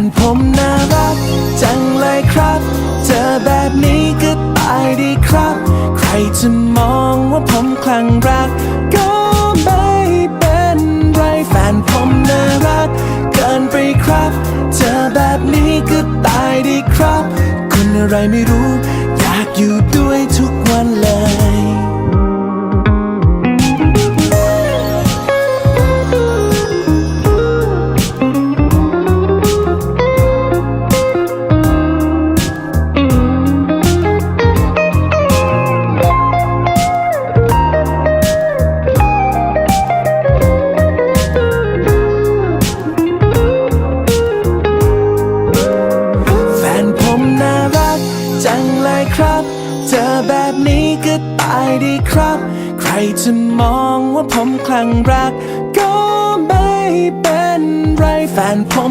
นผมน่ารัก จังเลยครับ เจอแบบนี้ก็ตายดีครับ ใครจะมองว่าผมคลั่งรัก ก็ไม่เป็นไรแฟนผมน่ารัก เกินไปครับ เจอแบบนี้ก็ตายดีครับคนอะไรไม่รู้ อยากอยู่ด้วยทุกวันเลย จังเลยครับ เจอแบบนี้ก็ตายดีครับ ใครจะมองว่าผมคลั่งรัก ก็ไม่เป็นไรแฟนผม